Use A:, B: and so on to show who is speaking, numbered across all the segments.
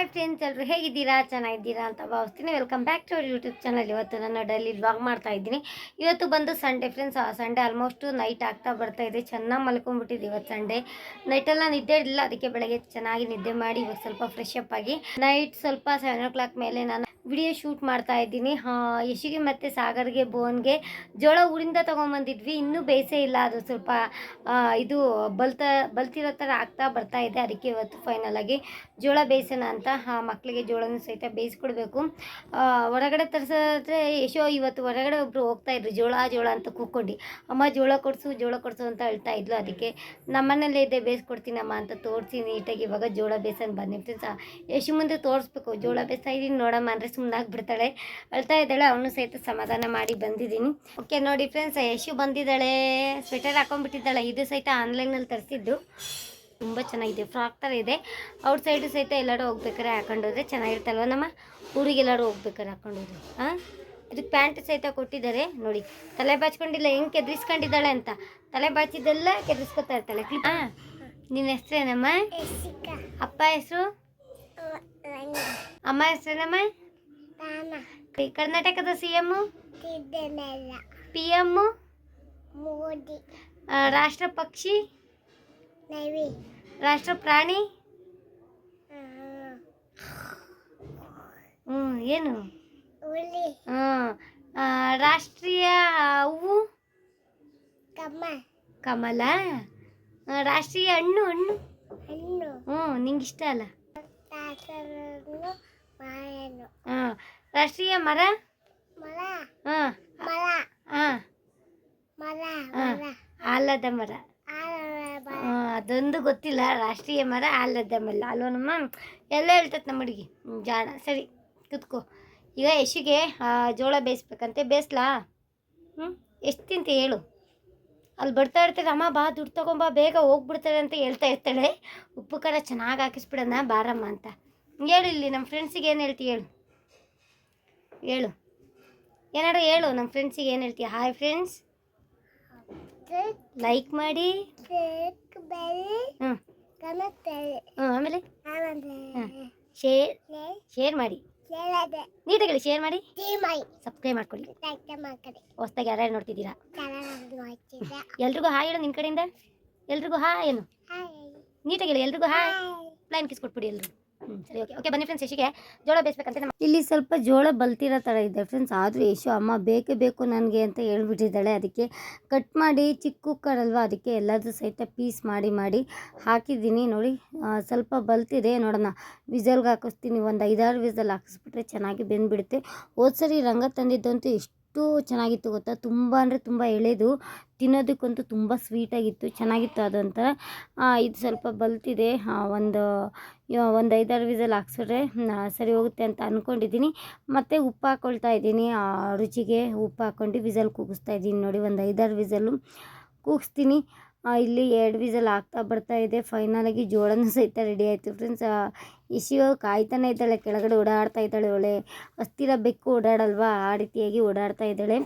A: Hi friends ಎಲ್ಲರೂ ಹೇಗಿದ್ದೀರಾ? ಚೆನ್ನಾಗಿದ್ದೀರಾ ಅಂತ ಭಾವಿಸ್ತೀನಿ. Welcome back to our YouTube channel ಇವತ್ತು ನಾನು ಡೈಲಿ ವ್ಲಾಗ್ ಮಾಡ್ತಾ ಇದ್ದೀನಿ. ಇವತ್ತು ಬಂದು Sunday friends Sunday almost night ಆಗ್ತಾ ಬರ್ತಾ ಇದೆ. ಚೆನ್ನಾಗಿ ಮಲ್ಕೊಂಡ್ಬಿಟ್ಟಿದ್ದು ಇವತ್ತು ಸಂಡೇ ನೈಟೆಲ್ಲ ನಿದ್ದೆ ಇಲ್ಲ ಅದಕ್ಕೆ ಬೆಳಗ್ಗೆ ಚೆನ್ನಾಗಿ ನಿದ್ದೆ ಮಾಡಿ ಇವಾಗ ಸ್ವಲ್ಪ ಫ್ರೆಶ್ ಅಪ್ ಆಗಿ ನೈಟ್ ಸ್ವಲ್ಪ ಸೆವೆನ್ ಓ ಕ್ಲಾಕ್ ಮೇಲೆ ನಾನು ವಿಡಿಯೋ ಶೂಟ್ ಮಾಡ್ತಾ ಇದ್ದೀನಿ. ಯಶಿಗೆ ಮತ್ತು ಸಾಗರ್ಗೆ ಬೋನ್ಗೆ ಜೋಳ ಊರಿಂದ ತೊಗೊಂಬಂದಿದ್ವಿ. ಇನ್ನೂ ಬೇಸೇ ಇಲ್ಲ. ಅದು ಸ್ವಲ್ಪ ಇದು ಬಲ್ತ, ಬಲ್ತಿರೋ ಥರ ಆಗ್ತಾ ಬರ್ತಾ ಇದೆ. ಅದಕ್ಕೆ ಇವತ್ತು ಫೈನಲ್ ಆಗಿ ಜೋಳ ಬೇಯಿಸೋಣ ಅಂತ ಮಕ್ಕಳಿಗೆ ಜೋಳನೂ ಸಹಿತ ಬೇಯಿಸ್ಕೊಡ್ಬೇಕು. ಹೊರಗಡೆ ತರಿಸಿದ್ರೆ ಯಶೋ ಇವತ್ತು ಹೊರಗಡೆ ಒಬ್ಬರು ಹೋಗ್ತಾ ಇದ್ರು. ಜೋಳ ಜೋಳ ಅಂತ ಕೂಕೊಂಡು ಅಮ್ಮ, ಜೋಳ ಕೊಡಿಸು ಜೋಳ ಕೊಡಿಸು ಅಂತ ಹೇಳ್ತಾ ಇದ್ಲು. ಅದಕ್ಕೆ ನಮ್ಮನೇಲೇ ಇದೆ, ಬೇಯಿಸ್ಕೊಡ್ತೀನಮ್ಮ ಅಂತ ತೋರಿಸಿ ನೀಟಾಗಿ ಇವಾಗ ಜೋಳ ಬೇಯಿಸೋಣ ಬಂದಿರ್ತೀನಿ ಸಹ ಯಶು ಮುಂದೆ ತೋರಿಸ್ಬೇಕು. ಜೋಳ ಬೇಯಿಸ್ತಾ ಇದ್ದೀನಿ ನೋಡಮ್ಮ. ಅಂದರೆ ಸುಮ್ಮನಾಗಿ ಬಿಡ್ತಾಳೆ ಅಳ್ತಾ ಇದ್ದಾಳೆ ಅವನು ಸಹಿತ ಸಮಾಧಾನ ಮಾಡಿ ಬಂದಿದ್ದೀನಿ. ಓಕೆ ನೋಡಿ ಫ್ರೆಂಡ್ಸ್ ಯಶು ಬಂದಿದ್ದಾಳೆ. ಸ್ವೆಟರ್ ಹಾಕೊಂಡ್ಬಿಟ್ಟಿದ್ದಾಳೆ. ಇದು ಸಹಿತ ಆನ್ಲೈನಲ್ಲಿ ತರಿಸಿದ್ದು. ತುಂಬ ಚೆನ್ನಾಗಿದೆ. ಫ್ರಾಕ್ ಥರ ಇದೆ. ಔಟ್ ಸೈಡು ಸಹಿತ ಎಲ್ಲರೂ ಹೋಗ್ಬೇಕಾರೆ ಹಾಕೊಂಡೋದ್ರೆ ಚೆನ್ನಾಗಿರ್ತಲ್ವ ನಮ್ಮ? ಊರಿಗೆಲ್ಲರೂ ಹೋಗ್ಬೇಕಾರೆ ಹಾಕೊಂಡೋದ್ರೆ ಹಾಂ ಇದಕ್ಕೆ ಪ್ಯಾಂಟ್ ಸಹಿತ ಕೊಟ್ಟಿದ್ದಾರೆ. ನೋಡಿ ತಲೆ ಬಾಚ್ಕೊಂಡಿಲ್ಲ ಹೆಂಗೆ ಕೆದ್ರಿಸ್ಕೊಂಡಿದ್ದಾಳೆ ಅಂತ. ತಲೆ ಬಾಚಿದ್ದೆಲ್ಲ ಕೆದ್ರಿಸ್ಕೊತಾ ಇರ್ತಾಳೆ. ಹಾಂ ನಿನ್ನ ಹೆಸ್ರೇನಮ್ಮ? ಅಪ್ಪ ಹೆಸರು? ಅಮ್ಮ ಹೆಸರೇನಮ್ಮ? ಕರ್ನಾಟಕದ C M P M
B: Modi.
A: ರಾಷ್ಟ್ರ ಪಕ್ಷಿ? ರಾಷ್ಟ್ರ ಪ್ರಾಣಿ? ಹ್ಞೂ ಏನು? ಹ್ಞೂ ರಾಷ್ಟ್ರೀಯ ಹೂವು? ಕಮಲ. ರಾಷ್ಟ್ರೀಯ ಹಣ್ಣು ಹಣ್ಣು? ಹ್ಞೂ ನಿಂಗೆ ಇಷ್ಟ ಅಲ್ಲ? ಹಾಂ ರಾಷ್ಟ್ರೀಯ ಮರ?
B: ಮರ.
A: ಹಾಂ
B: ಮರ.
A: ಹಾಂ ಆಲದ ಮರ. ಅದೊಂದು ಗೊತ್ತಿಲ್ಲ. ರಾಷ್ಟ್ರೀಯ ಮರ ಆಲದ ಮಲ್ಲ. ಅಲ್ವನಮ್ಮ ಎಲ್ಲ ಹೇಳ್ತೈತೆ ನಮ್ಮ ಹುಡುಗಿ. ಜಾಣ. ಸರಿ ಕುತ್ಕೋ. ಈಗ ಯಶಿಗೆ ಜೋಳ ಬೇಯಿಸ್ಬೇಕಂತೆ. ಬೇಯಿಸ್ಲಾ? ಹ್ಞೂ. ಎಷ್ಟು ತಿಂತ ಹೇಳು? ಅಲ್ಲಿ ಬರ್ತಾ ಇರ್ತಾರೆ ಅಮ್ಮ ಬಾ ದುಡ್ಡು ತಗೊಂಬಾ ಬೇಗ ಹೋಗ್ಬಿಡ್ತಾರೆ ಅಂತ ಹೇಳ್ತಾ ಇರ್ತಾಳೆ. ಉಪ್ಪು ಖಾರ ಚೆನ್ನಾಗಿ ಹಾಕಿಸ್ಬಿಡೋಣ ಬಾರಮ್ಮ ಅಂತ. ಹೇಳು ಇಲ್ಲಿ ನಮ್ಮ ಫ್ರೆಂಡ್ಸಿಗೆ ಏನು ಹೇಳ್ತಿ ಹೇಳು. ಹೇಳು. ಏನಾದ್ರು ಹೇಳು ನಮ್ಮ ಫ್ರೆಂಡ್ಸಿಗೆ ಏನು ಹೇಳ್ತೀಯ ಹಾಯ್ ಫ್ರೆಂಡ್ಸ್ ಲೈಕ್ ಮಾಡಿ. ಹ್ಞೂ ಹ್ಞೂ ಆಮೇಲೆ? ಶೇರ್ ಶೇರ್ ಮಾಡಿ. ನೀಟಾಗಿ ಹೇಳಿ ಶೇರ್ ಮಾಡಿ. ಸಬ್ಸ್ಕ್ರೈಬ್ ಮಾಡ್ಕೊಳ್ಳಿ. ಹೊಸ್ದಾಗಿ ಯಾರ್ಯಾರು ನೋಡ್ತಿದ್ದೀರಾ? ಎಲ್ರಿಗೂ ಹಾಯ್ ಹೇಳು ನಿನ್ನ ಕಡೆಯಿಂದ. ಎಲ್ರಿಗೂ ಹಾಯ್ ಏನು? ನೀಟಾಗಿ ಹೇಳಿ ಎಲ್ರಿಗೂ ಹಾಯ್ ಪ್ಲೈನ್ ಕಿಸ್ ಕೊಟ್ಬಿಡಿ ಓಕೆ ಬನ್ನಿ ಫ್ರೆಂಡ್ಸ್ ಯಶಿಗೆ ಜೋಳ ಇಲ್ಲಿ ಸ್ವಲ್ಪ ಜೋಳ ಬಲ್ತಿರೋ ಥರ ಇದೆ ಫ್ರೆಂಡ್ಸ್ ಆದರೂ ಯಶು ಅಮ್ಮ ಬೇಕೇ ಬೇಕು ನನಗೆ ಅಂತ ಹೇಳ್ಬಿಟ್ಟಿದ್ದಾಳೆ. ಅದಕ್ಕೆ ಕಟ್ ಮಾಡಿ, ಚಿಕ್ಕ ಕುಕ್ಕರ್ ಅಲ್ವಾ ಅದಕ್ಕೆ ಎಲ್ಲದೂ ಸಹಿತ ಪೀಸ್ ಮಾಡಿ ಮಾಡಿ ಹಾಕಿದ್ದೀನಿ. ನೋಡಿ ಸ್ವಲ್ಪ ಬಲ್ತಿದೆ, ನೋಡೋಣ. ವಿಸಲ್ಗೆ ಹಾಕಿಸ್ತೀನಿ, ಒಂದು ಐದಾರು ವಿಸಲ್ ಹಾಕಿಸ್ಬಿಟ್ರೆ ಚೆನ್ನಾಗಿ ಬೆಂದ್ಬಿಡುತ್ತೆ. ಹೋದ ಸರಿ ರಂಗ ತಂದಿದ್ದಂತೂ ಎಷ್ಟು ಚೆನ್ನಾಗಿತ್ತು ಗೊತ್ತಾ? ತುಂಬ ಅಂದರೆ ತುಂಬ ಎಳೆದು ತಿನ್ನೋದಕ್ಕಂತೂ ತುಂಬ ಸ್ವೀಟಾಗಿತ್ತು ಚೆನ್ನಾಗಿತ್ತು ಅದೊಂಥರ ಇದು ಸ್ವಲ್ಪ ಬಲ್ತಿದೆ ಒಂದು ಒಂದು ಐದಾರು ವಿಸಲ್ ಹಾಕ್ಸಿದ್ರೆ ಸರಿ ಹೋಗುತ್ತೆ ಅಂತ ಅಂದ್ಕೊಂಡಿದ್ದೀನಿ ಮತ್ತು ಉಪ್ಪು ಹಾಕ್ಕೊಳ್ತಾ ಇದ್ದೀನಿ. ಆ, ರುಚಿಗೆ ಉಪ್ಪು ಹಾಕ್ಕೊಂಡು ವಿಸಲ್ ಕೂಗಿಸ್ತಾ ಇದ್ದೀನಿ ನೋಡಿ ಒಂದು ಐದಾರು ವಿಸಲು ಕೂಗಿಸ್ತೀನಿ. ಇಲ್ಲಿ ಎರಡು ವಿಸಲ್ ಹಾಕ್ತಾ ಬರ್ತಾ ಇದೆ. ಫೈನಲಾಗಿ ಜೋಳನೂ ಸಹಿತ ರೆಡಿ ಆಯಿತು ಫ್ರೆಂಡ್ಸ್ ಇಶಿಯೋ ಕಾಯ್ತಾನೆ ಇದ್ದಾಳೆ ಕೆಳಗಡೆ ಓಡಾಡ್ತಾ ಇದ್ದಾಳೆ ಒಳ್ಳೆ. ಅಸ್ಥಿರ ಬೆಕ್ಕು ಓಡಾಡಲ್ವಾ? ಆ ರೀತಿಯಾಗಿ ಓಡಾಡ್ತಾ ಇದ್ದಾಳೆ.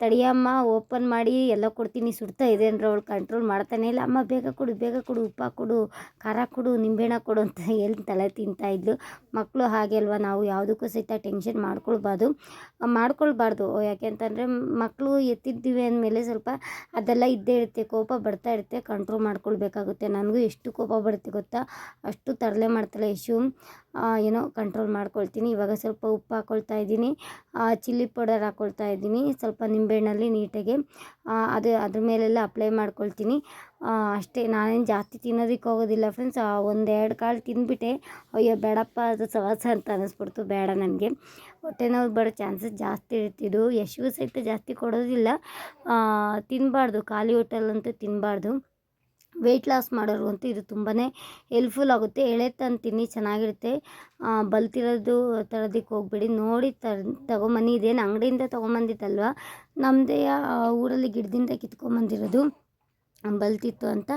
A: ತಡಿಯಮ್ಮ ಓಪನ್ ಮಾಡಿ ಎಲ್ಲ ಕೊಡ್ತೀನಿ. ಸುಡ್ತಾ ಇದೆ ಅಂದ್ರೆ ಅವಳು ಕಂಟ್ರೋಲ್ ಮಾಡ್ತಾನೆ ಇಲ್ಲ. ಅಮ್ಮ, ಬೇಗ ಕೊಡು ಬೇಗ ಕೊಡು, ಉಪ್ಪ ಕೊಡು, ಖಾರ ಕೊಡು, ನಿಂಬೆಹಣ್ಣ ಕೊಡು ಅಂತ ಹೇಳಿ ತಲೆ ತಿಂತಾ ಇದ್ಲು. ಮಕ್ಕಳು ಹಾಗೆ ಅಲ್ವಾ ನಾವು? ಯಾವುದಕ್ಕೂ ಸಹಿತ ಟೆನ್ಷನ್ ಮಾಡ್ಕೊಳ್ಬಾರ್ದು. ಮಾಡ್ಕೊಳ್ಬಾರ್ದು. ಯಾಕೆಂತಂದರೆ ಮಕ್ಕಳು ಎತ್ತಿದ್ದೀವಿ ಅಂದಮೇಲೆ ಸ್ವಲ್ಪ ಅದೆಲ್ಲ ಇದ್ದೇ ಇರುತ್ತೆ. ಕೋಪ ಬರ್ತಾ ಇರುತ್ತೆ. ಕಂಟ್ರೋಲ್ ಮಾಡ್ಕೊಳ್ಬೇಕಾಗುತ್ತೆ. ನನಗೂ ಎಷ್ಟು ಕೋಪ ಬರುತ್ತೆ ಗೊತ್ತಾ? ಅಷ್ಟು ತರಲೆ ಮಾಡ್ತಾಳೆ ಯಶು. ಏನೋ ಕಂಟ್ರೋಲ್ ಮಾಡ್ಕೊಳ್ತೀನಿ. ಇವಾಗ ಸ್ವಲ್ಪ ಉಪ್ಪು ಹಾಕ್ಕೊಳ್ತಾ ಇದ್ದೀನಿ. ಚಿಲ್ಲಿ ಪೌಡರ್ ಹಾಕ್ಕೊಳ್ತಾ ಇದ್ದೀನಿ. ಸ್ವಲ್ಪ ನಿಂಬೆಹಣ್ಣಲ್ಲಿ ನೀಟಾಗಿ ಅದು ಅದ್ರ ಮೇಲೆಲ್ಲ ಅಪ್ಲೈ ಮಾಡ್ಕೊಳ್ತೀನಿ. ಅಷ್ಟೇ, ನಾನೇನು ಜಾಸ್ತಿ ತಿನ್ನೋದಕ್ಕೆ ಹೋಗೋದಿಲ್ಲ ಫ್ರೆಂಡ್ಸ್ ಒಂದೆರಡು ಕಾಳು ತಿಂದುಬಿಟ್ಟೆ, ಅಯ್ಯೋ ಬೇಡಪ್ಪ, ಅದು ಸವಾಸ ಅಂತ ಅನ್ನಿಸ್ಬಿಡ್ತು ಬೇಡ ನನಗೆ. ಹೊಟ್ಟೆ ನೋವು ಬರೋ ಚಾನ್ಸಸ್ ಜಾಸ್ತಿ ಇರ್ತಿದ್ದು ಯಶು ಸಹಿತ ಜಾಸ್ತಿ ಕೊಡೋದಿಲ್ಲ. ತಿನ್ನಬಾರ್ದು ಖಾಲಿ ಹೊಟ್ಟೆಲ್ಲಂತೂ ತಿನ್ನಬಾರ್ದು ವೆಯ್ಟ್ ಲಾಸ್ ಮಾಡೋರು ಅಂತೂ ಇದು ತುಂಬಾ ಹೆಲ್ಪ್ಫುಲ್ ಆಗುತ್ತೆ. ಎಳೆ ತಂದು ತಿನ್ನಿ, ಚೆನ್ನಾಗಿರುತ್ತೆ. ಬಲ್ತಿರೋದು ತರೋದಕ್ಕೆ ಹೋಗ್ಬೇಡಿ. ನೋಡಿ ತರ್ ತಗೊಂಬನ್ನಿ. ಇದೇನು ಅಂಗಡಿಯಿಂದ ತೊಗೊಂಬಂದಿತ್ತಲ್ವ ನಮ್ಮದೇ ಊರಲ್ಲಿ ಗಿಡದಿಂದ ಕಿತ್ಕೊಂಬಂದಿರೋದು ಬಲ್ತಿತ್ತು ಅಂತ.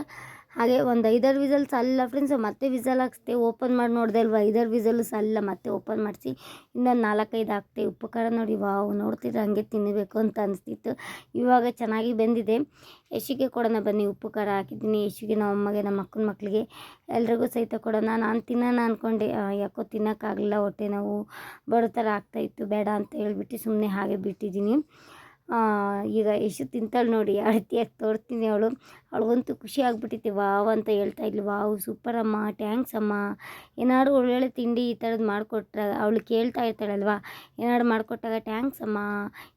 A: ಹಾಗೆ ಒಂದು ಐದಾರು ವಿಸಲ್ ಸಲ್ಲ ಫ್ರೆಂಡ್ಸ್ ಮತ್ತೆ ವಿಸಲ್ ಹಾಕ್ಸ್ತೆ ಓಪನ್ ಮಾಡಿ ನೋಡಿದೆ ಅಲ್ವಾ? ಐದಾರು ವಿಸಲ್ ಸಲ್ಲ ಮತ್ತೆ ಓಪನ್ ಮಾಡಿಸಿ, ಇನ್ನೊಂದು ನಾಲ್ಕೈದು ಹಾಕ್ತೆ ಉಪ್ಪು ಖಾರ ನೋಡಿ, ವಾವ್, ನೋಡ್ತಿದ್ರೆ ಹಂಗೆ ತಿನ್ನಬೇಕು ಅಂತ ಅನಿಸ್ತಿತ್ತು. ಇವಾಗ ಚೆನ್ನಾಗಿ ಬೆಂದಿದೆ. ಯಶಿಗೆ ಕೊಡೋಣ ಬನ್ನಿ ಉಪ್ಪು ಖಾರ ಹಾಕಿದ್ದೀನಿ. ಯಶಿಗೆ ನಮ್ಮ ಅಮ್ಮಗೆ, ನಮ್ಮ ಅಕ್ಕನ ಮಕ್ಕಳಿಗೆ ಎಲ್ರಿಗೂ ಸಹಿತ ಕೊಡೋಣ. ನಾನು ತಿನ್ನೋಣ ಅಂದ್ಕೊಂಡೆ ಯಾಕೋ ತಿನ್ನೋಕ್ಕಾಗಲಿಲ್ಲ, ಹೊಟ್ಟೆ ನೋವು ಬರೋ ಥರ ಆಗ್ತಾಯಿತ್ತು ಬೇಡ ಅಂತ ಹೇಳ್ಬಿಟ್ಟು ಸುಮ್ಮನೆ ಹಾಗೆ ಬಿಟ್ಟಿದ್ದೀನಿ. ಈಗ ಎಷ್ಟು ತಿಂತಾಳೆ ನೋಡಿ ರೀತಿಯಾಗಿ ತೋರಿಸ್ತೀನಿ ಅವಳು. ಅವಳಿಗಂತೂ ಖುಷಿ ಆಗಿಬಿಟ್ಟಿತ್ತು. ವಾವ್ ಅಂತ ಹೇಳ್ತಾ ಇದ್ಲು. ವಾವ್ ಸೂಪರ್ ಅಮ್ಮ ಟ್ಯಾಂಕ್ಸ್ ಅಮ್ಮ. ಏನಾದ್ರು ಒಳ್ಳೊಳ್ಳೆ ತಿಂಡಿ ಈ ಥರದ್ದು ಮಾಡಿಕೊಟ್ರೆ, ಅವಳು ಕೇಳ್ತಾ ಇರ್ತಾಳಲ್ವಾ? ಏನಾದ್ರು ಮಾಡಿಕೊಟ್ಟಾಗ ಟ್ಯಾಂಕ್ಸ್ ಅಮ್ಮ.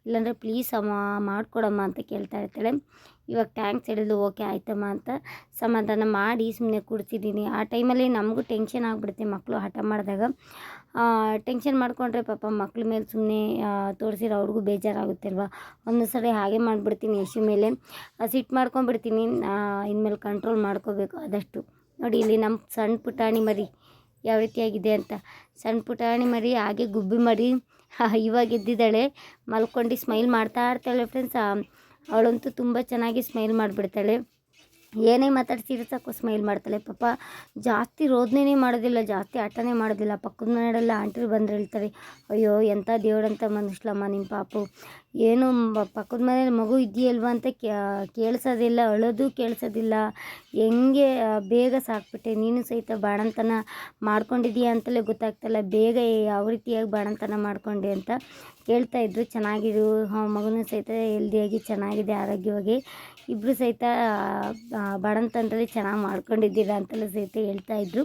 A: ಇಲ್ಲಾಂದರೆ ಪ್ಲೀಸ್ ಅಮ್ಮ, ಮಾಡಿಕೊಡಮ್ಮ ಅಂತ ಕೇಳ್ತಾ ಇರ್ತಾಳೆ. ಇವಾಗ ಟ್ಯಾಂಕ್ಸ್ ಹೇಳಿದ್ಲು. ಓಕೆ ಆಯ್ತಮ್ಮ ಅಂತ ಸಮಾಧಾನ ಮಾಡಿ ಸುಮ್ಮನೆ ಕೂಡ್ತಿದ್ದೀನಿ ಆ ಟೈಮಲ್ಲಿ ನಮಗೂ ಟೆನ್ಷನ್ ಆಗಿಬಿಡುತ್ತೆ ಮಕ್ಕಳು ಹಠ ಮಾಡಿದಾಗ. ಟೆನ್ಷನ್ ಮಾಡಿಕೊಂಡ್ರೆ ಪಾಪ ಮಕ್ಳ ಮೇಲೆ ಸುಮ್ಮನೆ ತೋರಿಸಿರೋ ಅವ್ರಿಗೂ ಬೇಜಾರಾಗುತ್ತೆ ಒಂದೊಂದು ಒಂದು ಸರಿ ಹಾಗೆ ಮಾಡಿಬಿಡ್ತೀನಿ ಯಶು ಮೇಲೆ. ಸಿಟ್ಟು ಮಾಡ್ಕೊಂಡ್ಬಿಡ್ತೀನಿ. ಇನ್ಮೇಲೆ ಕಂಟ್ರೋಲ್ ಮಾಡ್ಕೋಬೇಕು ಆದಷ್ಟು. ನೋಡಿ, ಇಲ್ಲಿ ನಮ್ಮ ಸಣ್ಣ ಪುಟಾಣಿ ಮರಿ ಯಾವ ರೀತಿಯಾಗಿದೆ ಅಂತ. ಸಣ್ಣ ಪುಟಾಣಿ ಮರಿ ಹಾಗೆ ಗುಬ್ಬಿ ಮರಿ ಇವಾಗ ಎದ್ದಿದ್ದಾಳೆ. ಮಲ್ಕೊಂಡು ಸ್ಮೈಲ್ ಮಾಡ್ತಾ ಇರ್ತಾಳೆ ಫ್ರೆಂಡ್ಸ್ ಅವಳಂತೂ ತುಂಬ ಚೆನ್ನಾಗಿ ಸ್ಮೈಲ್ ಮಾಡಿಬಿಡ್ತಾಳೆ. ಏನೇ ಮಾತಾಡ್ಸಿದ್ರು ಸಾಕು ಸ್ಮೈಲ್ ಮಾಡ್ತಾಳೆ. ಪಾಪ ಜಾಸ್ತಿ ರೋದನೆ ಮಾಡೋದಿಲ್ಲ, ಜಾಸ್ತಿ ಆಟನೇ ಮಾಡೋದಿಲ್ಲ. ಪಕ್ಕದ ಮನೆಯಲ್ಲ ಆಂಟ್ರಿ ಬಂದ್ರೆ ಹೇಳ್ತಾರೆ, ಅಯ್ಯೋ ಎಂಥ ದೇವ್ರಂತ ಮನುಷ್ಯಲಮ್ಮ ನಿಮ್ಮ ಪಾಪು. ಏನು ಪಕ್ಕದ ಮನೇಲಿ ಮಗು ಇದೆಯಲ್ವ ಅಂತ ಕೇಳಿಸೋದಿಲ್ಲ, ಅಳೋದು ಕೇಳಿಸೋದಿಲ್ಲ. ಹೆಂಗೆ ಬೇಗ ಸಾಕ್ಬಿಟ್ಟೆ. ನೀನು ಸಹಿತ ಬಾಣಂತನ ಮಾಡ್ಕೊಂಡಿದ್ದೀಯ ಅಂತಲೇ ಗೊತ್ತಾಗ್ತಲ್ಲ. ಬೇಗ ಯಾವ ರೀತಿಯಾಗಿ ಬಾಣಂತನ ಮಾಡ್ಕೊಂಡೆ ಅಂತ ಕೇಳ್ತಾ ಇದ್ರು. ಹಾಂ, ಮಗನೂ ಸಹಿತ ಹೆಲ್ದಿಯಾಗಿ ಚೆನ್ನಾಗಿದೆ ಆರೋಗ್ಯವಾಗಿ. ಇಬ್ಬರು ಸಹಿತ ಬಾಣಂತನದಲ್ಲಿ ಚೆನ್ನಾಗಿ ಮಾಡ್ಕೊಂಡಿದ್ದೀರ ಅಂತಲೂ ಸಹಿತ ಹೇಳ್ತಾ ಇದ್ರು.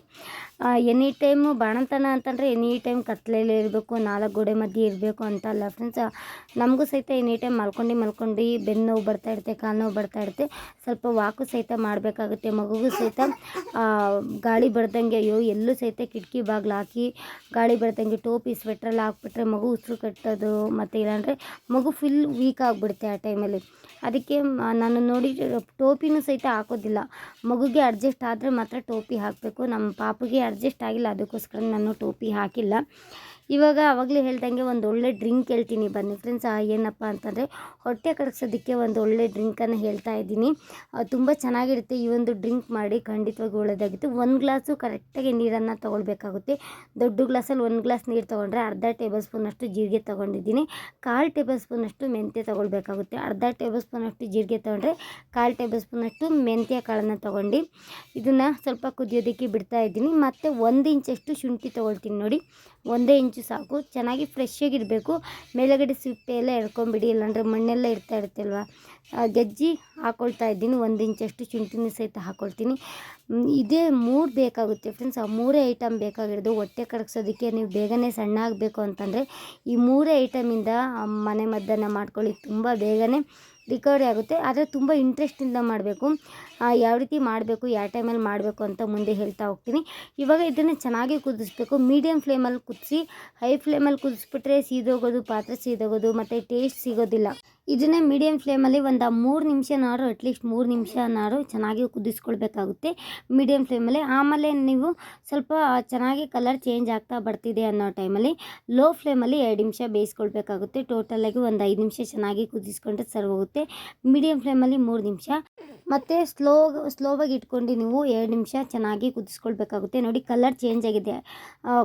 A: ಎನಿ ಟೈಮು ಬಾಣಂತನ ಅಂತಂದರೆ ಎನಿ ಟೈಮ್ ಕತ್ಲೆಯಲ್ಲಿ ಇರಬೇಕು, ನಾಲ್ಕು ಗೋಡೆ ಮಧ್ಯೆ ಇರಬೇಕು ಅಂತ ಅಲ್ಲ ಫ್ರೆಂಡ್ಸ್ ನಮಗೂ ಸಹಿತ ಎನಿ ಟೈಮ್ ಮಲ್ಕೊಂಡು ಮಲ್ಕೊಂಡು ಬೆನ್ನು ನೋವು ಬರ್ತಾ ಇರುತ್ತೆ, ಕಾಲು ನೋವು ಬರ್ತಾ ಇರುತ್ತೆ. ಸ್ವಲ್ಪ ವಾಕು ಸಹಿತ ಮಾಡಬೇಕಾಗುತ್ತೆ, ಮಗುಗೂ ಸಹಿತ. ಗಾಳಿ ಬರ್ದಂಗೆ, ಅಯ್ಯೋ, ಎಲ್ಲೂ ಸಹಿತ ಕಿಟಕಿ ಬಾಗಿಲು ಹಾಕಿ ಗಾಳಿ ಬರ್ದಂಗೆ ಟೋಪಿ ಸ್ವೆಟ್ರಲ್ಲಿ ಹಾಕ್ಬಿಟ್ರೆ ಮಗು ಉಸಿರು ಕಟ್ಟೋದು, ಮತ್ತು ಇಲ್ಲಾಂದರೆ ಮಗು ಫುಲ್ ವೀಕ್ ಆಗಿಬಿಡುತ್ತೆ ಆ ಟೈಮಲ್ಲಿ ಅದಕ್ಕೆ ನಾನು ನೋಡಿ, ಟೋಪಿನೂ ಸಹಿತ ಹಾಕೋದಿಲ್ಲ. ಮಗುಗೆ ಅಡ್ಜಸ್ಟ್ ಆದರೆ ಮಾತ್ರ ಟೋಪಿ ಹಾಕಬೇಕು. ನಮ್ಮ ಪಾಪಗೆ ಅಡ್ಜಸ್ಟ್ ಆಗಿಲ್ಲ, ಅದಕ್ಕೋಸ್ಕರ ನಾನು ಟೋಪಿ ಹಾಕಿಲ್ಲ. ಇವಾಗ ಆವಾಗಲೇ ಹೇಳ್ದಂಗೆ ಒಂದು ಒಳ್ಳೆ ಡ್ರಿಂಕ್ ಹೇಳ್ತೀನಿ ಬನ್ನಿ ಫ್ರೆಂಡ್ಸ್ ಏನಪ್ಪ ಅಂತಂದರೆ ಹೊಟ್ಟೆ ಕರಗಿಸೋದಕ್ಕೆ ಒಂದು ಒಳ್ಳೆ ಡ್ರಿಂಕನ್ನು ಹೇಳ್ತಾ ಇದ್ದೀನಿ. ತುಂಬ ಚೆನ್ನಾಗಿರುತ್ತೆ ಈ ಒಂದು ಡ್ರಿಂಕ್ ಮಾಡಿ ಖಂಡಿತವಾಗಿ ಒಳ್ಳೆಯದಾಗುತ್ತೆ ಒಂದು ಗ್ಲಾಸು ಕರೆಕ್ಟಾಗಿ ನೀರನ್ನು ತೊಗೊಳ್ಬೇಕಾಗುತ್ತೆ. ದೊಡ್ಡ ಗ್ಲಾಸಲ್ಲಿ ಒಂದು ಗ್ಲಾಸ್ ನೀರು ತೊಗೊಂಡ್ರೆ ಅರ್ಧ ಟೇಬಲ್ ಸ್ಪೂನಷ್ಟು ಜೀರಿಗೆ ತೊಗೊಂಡಿದ್ದೀನಿ. ಕಾಲು ಟೇಬಲ್ ಸ್ಪೂನಷ್ಟು ಮೆಂತ್ಯ ತೊಗೊಳ್ಬೇಕಾಗುತ್ತೆ. ಅರ್ಧ ಟೇಬಲ್ ಸ್ಪೂನಷ್ಟು ಜೀರಿಗೆ ತೊಗೊಂಡ್ರೆ ಕಾಲು ಟೇಬಲ್ ಸ್ಪೂನಷ್ಟು ಮೆಂತ್ಯ ಕಾಳನ್ನು ತೊಗೊಂಡು ಇದನ್ನು ಸ್ವಲ್ಪ ಕುದಿಯೋದಕ್ಕೆ ಬಿಡ್ತಾ ಇದ್ದೀನಿ. ಮತ್ತು ಒಂದು ಇಂಚಷ್ಟು ಶುಂಠಿ ತೊಗೊಳ್ತೀನಿ ನೋಡಿ. ಒಂದೇ ಇಂಚು ಸಾಕು. ಚೆನ್ನಾಗಿ ಫ್ರೆಶ್ ಆಗಿರಬೇಕು. ಮೇಲುಗಡೆ ಸಿಪ್ಪೆ ಎಲ್ಲ ಎಳ್ಕೊಂಬಿಡಿ. ಇಲ್ಲಾಂದರೆ ಮಣ್ಣೆಲ್ಲ ಇರ್ತಾ ಇರುತ್ತಲ್ವ ಗೆಜ್ಜಿ ಹಾಕ್ಕೊಳ್ತಾ ಇದ್ದೀನಿ. ಒಂದು ಇಂಚಷ್ಟು ಶುಂಠಿನೂ ಸಹಿತ ಹಾಕ್ಕೊಳ್ತೀನಿ ಮ್, ಇದೇ ಮೂರು ಬೇಕಾಗುತ್ತೆ ಫ್ರೆಂಡ್ಸ್ ಆ ಮೂರೇ ಐಟಮ್ ಬೇಕಾಗಿರೋದು. ಹೊಟ್ಟೆ ಕಡಗ್ಸೋದಕ್ಕೆ ನೀವು ಬೇಗನೆ ಸಣ್ಣ ಆಗಬೇಕು ಅಂತಂದರೆ ಈ ಮೂರೇ ಐಟಮಿಂದ ಮನೆ ಮದ್ದನ್ನು ಮಾಡ್ಕೊಳ್ಳಿ. ತುಂಬ ಬೇಗನೆ ರಿಕವರಿ ಆಗುತ್ತೆ. ಆದರೆ ತುಂಬ ಇಂಟ್ರೆಸ್ಟಿಂದ ಮಾಡಬೇಕು. ಯಾವ ರೀತಿ ಮಾಡಬೇಕು ಯಾವ ಟೈಮಲ್ಲಿ ಮಾಡಬೇಕು ಅಂತ ಮುಂದೆ ಹೇಳ್ತಾ ಹೋಗ್ತೀನಿ. ಇವಾಗ ಇದನ್ನು ಚೆನ್ನಾಗಿ ಕುದಿಸ್ಬೇಕು. ಮೀಡಿಯಮ್ ಫ್ಲೇಮಲ್ಲಿ ಕುದಿಸಿ ಹೈ ಫ್ಲೇಮಲ್ಲಿ ಕುದಿಸ್ಬಿಟ್ರೆ ಸೀದೋಗೋದು ಪಾತ್ರೆ ಸೀದೋಗೋದು ಮತ್ತು ಟೇಸ್ಟ್ ಸಿಗೋದಿಲ್ಲ. ಇದನ್ನೇ ಮೀಡಿಯಮ್ ಫ್ಲೇಮಲ್ಲಿ ಒಂದು ಮೂರು ನಿಮಿಷನಾರು ಅಟ್ಲೀಸ್ಟ್ ಮೂರು ನಿಮಿಷನಾರು ಚೆನ್ನಾಗಿ ಕುದಿಸ್ಕೊಳ್ಬೇಕಾಗುತ್ತೆ ಮೀಡಿಯಮ್ ಫ್ಲೇಮಲ್ಲಿ ಆಮೇಲೆ ನೀವು ಸ್ವಲ್ಪ ಚೆನ್ನಾಗಿ ಕಲರ್ ಚೇಂಜ್ ಆಗ್ತಾ ಬರ್ತಿದೆ ಅನ್ನೋ ಟೈಮಲ್ಲಿ ಲೋ ಫ್ಲೇಮಲ್ಲಿ ಎರಡು ನಿಮಿಷ ಬೇಯಿಸ್ಕೊಳ್ಬೇಕಾಗುತ್ತೆ. ಟೋಟಲಾಗಿ ಒಂದು ಐದು ನಿಮಿಷ ಚೆನ್ನಾಗಿ ಕುದಿಸ್ಕೊಂಡ್ರೆ ಸರ್ವ್ ಹೋಗುತ್ತೆ ಮೀಡಿಯಮ್ ಫ್ಲೇಮಲ್ಲಿ ಮೂರು ನಿಮಿಷ. ಮತ್ತು ಸ್ಲೋ, ಸ್ಲೋವಾಗಿ ಇಟ್ಕೊಂಡು ನೀವು ಎರಡು ನಿಮಿಷ ಚೆನ್ನಾಗಿ ಕುದಿಸ್ಕೊಳ್ಬೇಕಾಗುತ್ತೆ. ನೋಡಿ ಕಲರ್ ಚೇಂಜ್ ಆಗಿದೆ.